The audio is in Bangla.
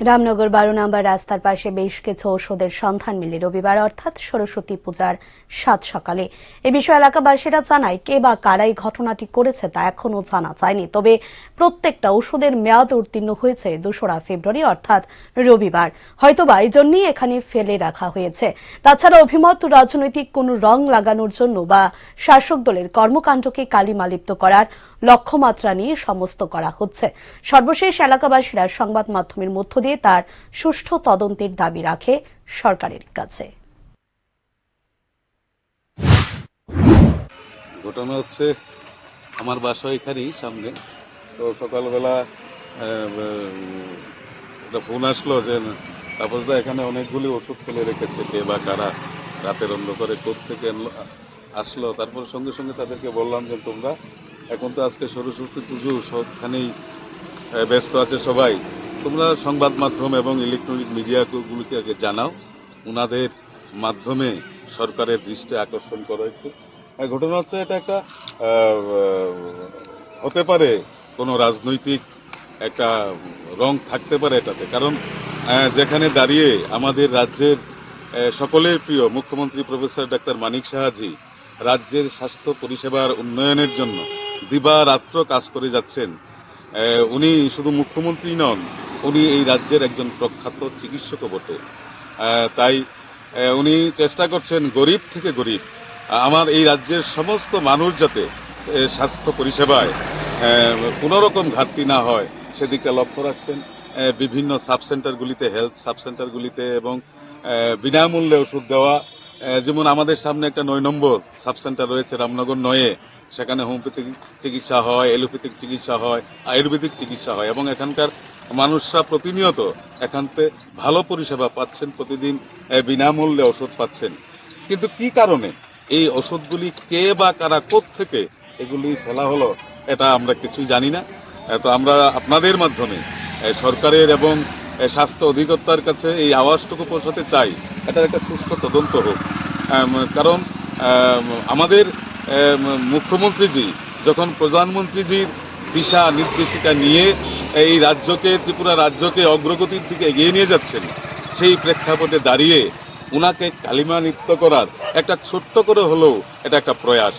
রামনগর বারো নম্বর রাস্তার পাশে বেশ কিছু ওষুধের সন্ধান মিলে রবিবার, অর্থাৎ সরস্বতী পূজার সাত সকালে। এ বিষয়ে এলাকাবাসীরা জানায়, কে বা কারাই ঘটনাটি করেছে তা এখনও জানা যায়নি। তবে প্রত্যেকটা ওষুধের মেয়াদ উত্তীর্ণ হয়েছে দোসরা ফেব্রুয়ারি, অর্থাৎ রবিবার। হয়তোবা এই জন্যই এখানে ফেলে রাখা হয়েছে। তাছাড়া অভিমত রাজনৈতিক কোনো রং লাগানোর জন্য বা শাসক দলের কর্মকাণ্ডকে কালিমালিপ্ত করার লক্ষ্যমাত্রা নিয়ে সমস্ত করা হচ্ছে। সর্বশেষ এলাকাবাসীরা সংবাদ মাধ্যমের মধ্য দিয়ে তার সুষ্ঠু তদন্তের দাবি রাখে সরকারের কাছে। ঘটনা হচ্ছে আমার বাসা এখানেই সামনে। তো সকালবেলা ফোন আসলো যে তাপসদা এখানে অনেকগুলি ওষুধ ফেলে রেখেছে, কে বা কারা রাতের অন্ধকারে থেকে আসলো? তারপর সঙ্গে সঙ্গে তাদেরকে বললাম যে, তোমরা এখন তো আজকে সরস্বতী পুজো, সবখানেই ব্যস্ত আছে সবাই। তোমরা সংবাদ মাধ্যম এবং ইলেকট্রনিক মিডিয়াগুলিকে আগে জানাও। ওনাদের মাধ্যমে সরকারের দৃষ্টি আকর্ষণ করো একটু। ঘটনা হচ্ছে এটা একটা হতে পারে কোনো রাজনৈতিক একটা রং থাকতে পারে এটাতে। কারণ যেখানে দাঁড়িয়ে আমাদের রাজ্যের সকলের প্রিয় মুখ্যমন্ত্রী প্রফেসর ডাক্তার মানিক সাহাজি রাজ্যের স্বাস্থ্য পরিষেবার উন্নয়নের জন্য দিবারাত্র কাজ করে যাচ্ছেন উনি শুধু মুখ্যমন্ত্রী নন, উনি এই রাজ্যের একজন প্রখ্যাত চিকিৎসকও বটে। তাই উনি চেষ্টা করছেন গরিব থেকে গরিব আমার এই রাজ্যের সমস্ত মানুষ যাতে স্বাস্থ্য পরিষেবায় কোনো রকম ঘাটতি না হয়, সেদিকে লক্ষ্য রাখছেন। বিভিন্ন সাব সেন্টারগুলিতে, হেলথ সাব সেন্টারগুলিতে এবং বিনামূল্যে ওষুধ দেওয়া যেমন আমাদের সামনে একটা নয় নম্বর সাব সেন্টার রয়েছে রামনগর নয়ে। সেখানে হোমিওপ্যাথিক চিকিৎসা হয় এলোপ্যাথিক চিকিৎসা হয়, আয়ুর্বেদিক চিকিৎসা হয় এবং এখানকার মানুষরা প্রতিনিয়ত এখানতে ভালো পরিষেবা পাচ্ছেন, প্রতিদিন বিনামূল্যে ওষুধ পাচ্ছেন। কিন্তু কি কারণে? এই ওষুধগুলি কে বা কারা থেকে এগুলি ফেলা হলো, এটা আমরা কিছুই জানি না। তো আমরা আপনাদের মাধ্যমে সরকারের এবং স্বাস্থ্য অধিকর্তার কাছে এই আওয়াজটুকু পৌঁছাতে চাই। এটার একটা সুষ্ঠু তদন্ত হোক। কারণ আমাদের মুখ্যমন্ত্রীজি, যখন প্রধানমন্ত্রীজির দিশা নির্দেশিকা নিয়ে এই রাজ্যকে, ত্রিপুরা রাজ্যকে অগ্রগতির দিকে এগিয়ে নিয়ে যাচ্ছেন, সেই প্রেক্ষাপটে দাঁড়িয়ে উনাকে কালিমা নৃত্য করার একটা ছোট্ট করে হলেও এটা একটা প্রয়াস।